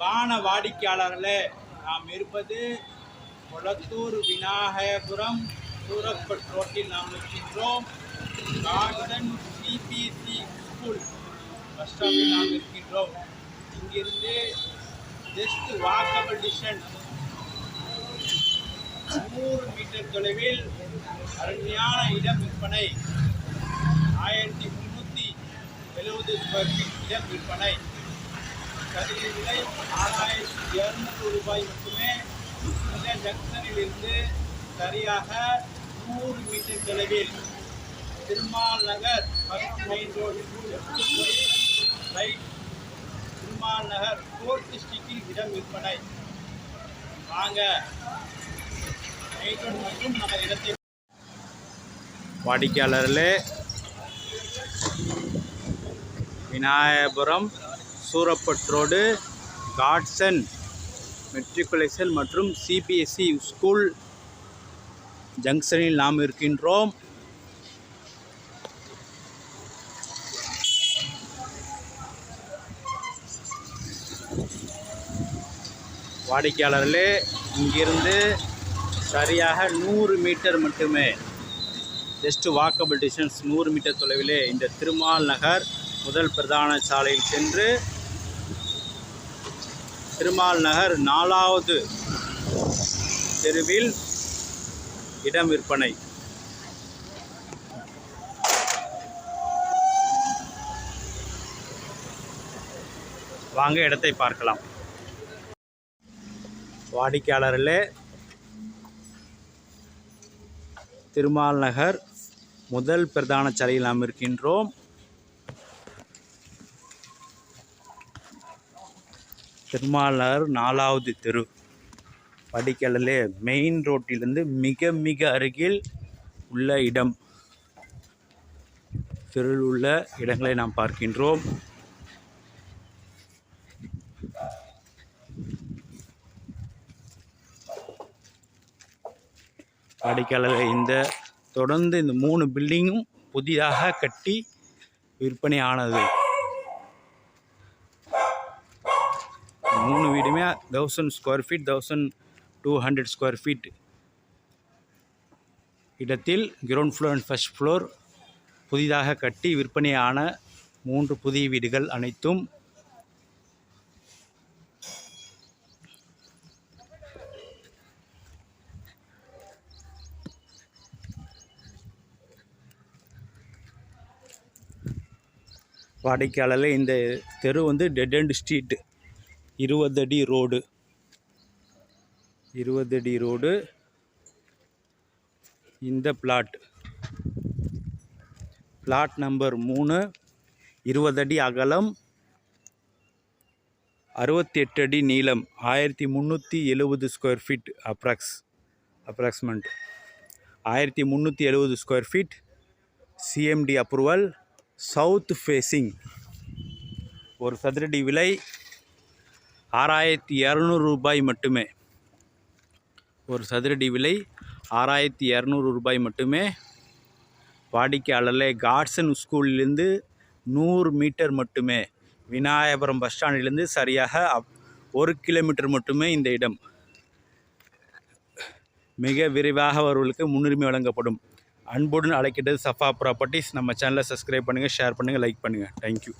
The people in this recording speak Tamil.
அன்பான வாடிக்கையாளர்களே நாம் இருப்பது கொளத்தூர் விநாயகபுரம் சூரப்பட் ரோட்டில் நாம் இருக்கின்றோம் கார்டன் சிபிசி ஸ்கூல் பஸ் ஸ்டாப்பில் நாம் இருக்கின்றோம் இங்கிருந்து ஜஸ்ட் வாக்கபிள் டிஸ்டன்ஸ் நூறு மீட்டர் தொலைவில் அருமையான இடம் விற்பனை. ஆயிரத்தி முந்நூற்றி எழுபது ஸ்கொயர் ஃபீட் இடம் விற்பனை. கதிரின் விலை ஆறாயிரத்தி இருநூறு ரூபாய் மட்டுமே இந்த ஜங்ஷனில் இருந்து சரியாக நூறு மீட்டர் தொலைவில் Thirumal Nagar first main road போய் ரைட் திருமால் நகர் ஃபோர்த் ஸ்ட்ரீட்டில் இடம் விற்பனை வாங்க. மெயின் ரோடு மற்றும் நம்ம இடத்தை வாடிக்கையாளர்களே விநாயகபுரம் சூரப்பட் ரோடு காட்சன் மெட்ரிகுலேஷன் மற்றும் சிபிஎஸ்சி ஸ்கூல் ஜங்ஷனில் நாம் இருக்கின்றோம். வாடிக்கையாளர்களே இங்கிருந்து சரியாக நூறு மீட்டர் மட்டுமே ஜஸ்ட் வாக்கபிள் டிஸ்டன்ஸ் நூறு மீட்டர் தொலைவிலே இந்த திருமால் நகர் முதல் பிரதான சாலையில் சென்று திருமால் நகர் நாலாவது தெருவில் இடம் விற்பனை. வாங்க இடத்தை பார்க்கலாம். வாடிக்கையாளர்களே திருமால் நகர் முதல் பிரதான சாலையில் நாம் இருக்கின்றோம். திருமாலர் நாலாவது தெரு. படிக்கலிலே மெயின் ரோட்டிலிருந்து மிக மிக அருகில் உள்ள இடம். தெருவில் உள்ள இடங்களை நாம் பார்க்கின்றோம். வாடிக்கையாளர்கள் இந்த தொடர்ந்து இந்த மூணு பில்டிங்கும் புதிதாக கட்டி விற்பனை ஆனது. மூணு வீடுமே thousand square feet thousand two hundred square feet இடத்தில் ground floor and first floor புதிதாக கட்டி விற்பனையான மூன்று புதிய வீடுகள் அனைத்தும் வாடிக்கையாளரில் இந்த தெரு வந்து டெட் அண்ட் ஸ்ட்ரீட் இருபது அடி ரோடு. இருபது அடி ரோடு. இந்த பிளாட். பிளாட் நம்பர் மூணு இருபது அடி அகலம் அறுபத்தி எட்டு அடி நீளம் ஆயிரத்தி முந்நூற்றி எழுபது ஸ்கொயர் ஃபீட் அப்ராக்ஸ் அப்ராக்ஸ்மெண்ட் ஆயிரத்தி முந்நூற்றி எழுபது square feet CMD approval south facing ஒரு சதுரடி விலை ஆறாயிரத்தி இரநூறு ரூபாய் மட்டுமே. ஒரு சதுரடி விலை ஆறாயிரத்தி இரநூறு ரூபாய் மட்டுமே. வாடிக்கையாளர்களே காட்சன் ஸ்கூல்லேருந்து நூறு மீட்டர் மட்டுமே. விநாயகபுரம் பஸ் ஸ்டாண்டிலிருந்து சரியாக அப்- ஒரு கிலோமீட்டர் மட்டுமே இந்த இடம். மிக விரைவாக அவர்களுக்கு முன்னுரிமை வழங்கப்படும். அன்புடன் அழைக்கிறது சஃபா ப்ராப்பர்ட்டிஸ். நம்ம சேனலை சப்ஸ்கிரைப் பண்ணுங்கள் ஷேர் பண்ணுங்கள் லைக் பண்ணுங்கள் தேங்க்யூ